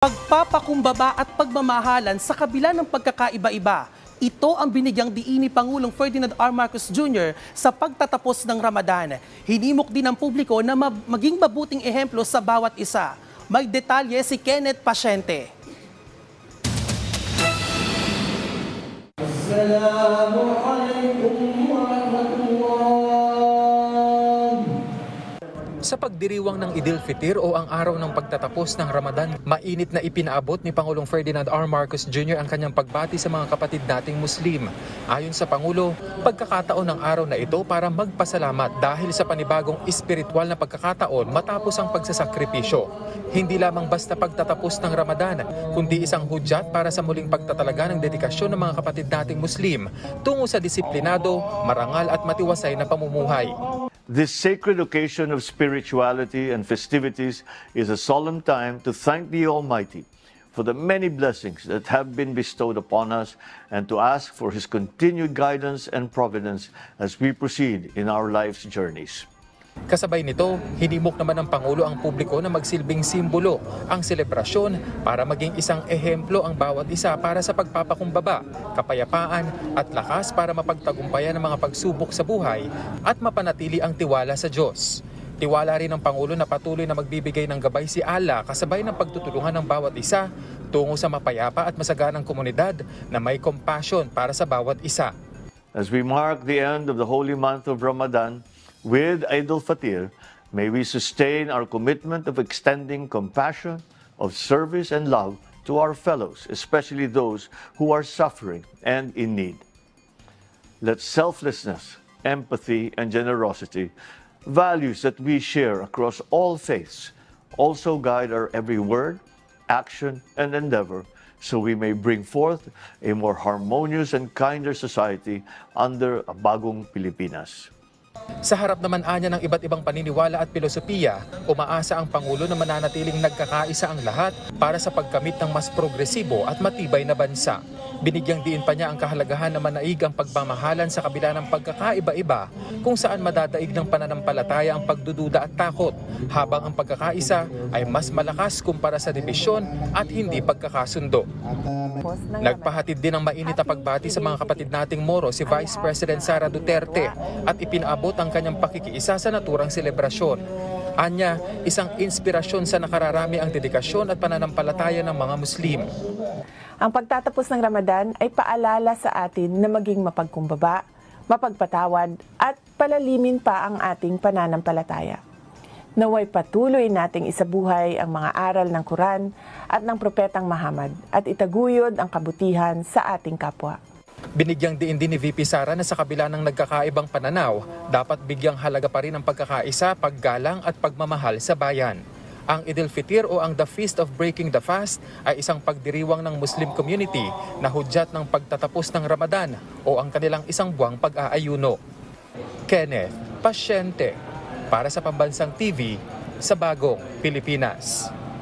Pagpapakumbaba at pagmamahalan sa kabila ng pagkakaiba-iba. Ito ang binigyang diin ni Pangulong Ferdinand R. Marcos Jr. sa pagtatapos ng Ramadan. Hinimok din ng publiko na ma- maging mabuting ehemplo sa bawat isa. May detalye si Kenneth Pasyente. Sa pagdiriwang ng Idil Fitir o ang araw ng pagtatapos ng Ramadan, mainit na ipinaabot ni Pangulong Ferdinand R. Marcos Jr. ang kanyang pagbati sa mga kapatid nating Muslim. Ayon sa Pangulo, pagkakataon ng araw na ito para magpasalamat dahil sa panibagong espiritual na pagkakataon matapos ang pagsasakripisyo. Hindi lamang basta pagtatapos ng Ramadan, kundi isang hudyat para sa muling pagtatalaga ng dedikasyon ng mga kapatid nating Muslim tungo sa disiplinado, marangal at matiwasay na pamumuhay. This sacred occasion of spirituality and festivities is a solemn time to thank the Almighty for the many blessings that have been bestowed upon us and to ask for His continued guidance and providence as we proceed in our life's journeys. Kasabay nito, hinimok naman ng Pangulo ang publiko na magsilbing simbolo ang selebrasyon para maging isang ehemplo ang bawat isa para sa pagpapakumbaba, kapayapaan at lakas para mapagtagumpayan ang mga pagsubok sa buhay at mapanatili ang tiwala sa Diyos. Tiwala rin ng Pangulo na patuloy na magbibigay ng gabay si Allah kasabay ng pagtutulungan ng bawat isa tungo sa mapayapa at masaganang komunidad na may compassion para sa bawat isa. As we mark the end of the holy month of Ramadan with Eid al-Fatir, may we sustain our commitment of extending compassion, of service and love to our fellows, especially those who are suffering and in need. Let selflessness, empathy, and generosity, values that we share across all faiths, also guide our every word, action, and endeavor so we may bring forth a more harmonious and kinder society under a bagong Pilipinas. Sa harap naman anya ng iba't ibang paniniwala at filosofiya, umaasa ang Pangulo na mananatiling nagkakaisa ang lahat para sa pagkamit ng mas progresibo at matibay na bansa. Binigyang diin pa niya ang kahalagahan na manaig ang pagmamahalan sa kabila ng pagkakaiba-iba kung saan madadaig ng pananampalataya ang pagdududa at takot habang ang pagkakaisa ay mas malakas kumpara sa dibisyon at hindi pagkakasundo. Nagpahatid din ng mainit na pagbati sa mga kapatid nating Moro si Vice President Sara Duterte at ipinaabot ang kanyang pakikiisa sa naturang selebrasyon. Anya, isang inspirasyon sa nakararami ang dedikasyon at pananampalataya ng mga Muslim. Ang pagtatapos ng Ramadan ay paalala sa atin na maging mapagkumbaba, mapagpatawad at palalimin pa ang ating pananampalataya. Naway patuloy nating isabuhay ang mga aral ng Quran at ng Propetang Muhammad at itaguyod ang kabutihan sa ating kapwa. Binigyang diin din ni VP Sara na sa kabila ng nagkakaibang pananaw, dapat bigyang halaga pa rin ang pagkakaisa, paggalang at pagmamahal sa bayan. Ang Idil Fitir o ang The Feast of Breaking the Fast ay isang pagdiriwang ng Muslim community na hudyat ng pagtatapos ng Ramadan o ang kanilang isang buwang pag-aayuno. Kenneth Pasyente para sa Pambansang TV sa Bagong Pilipinas.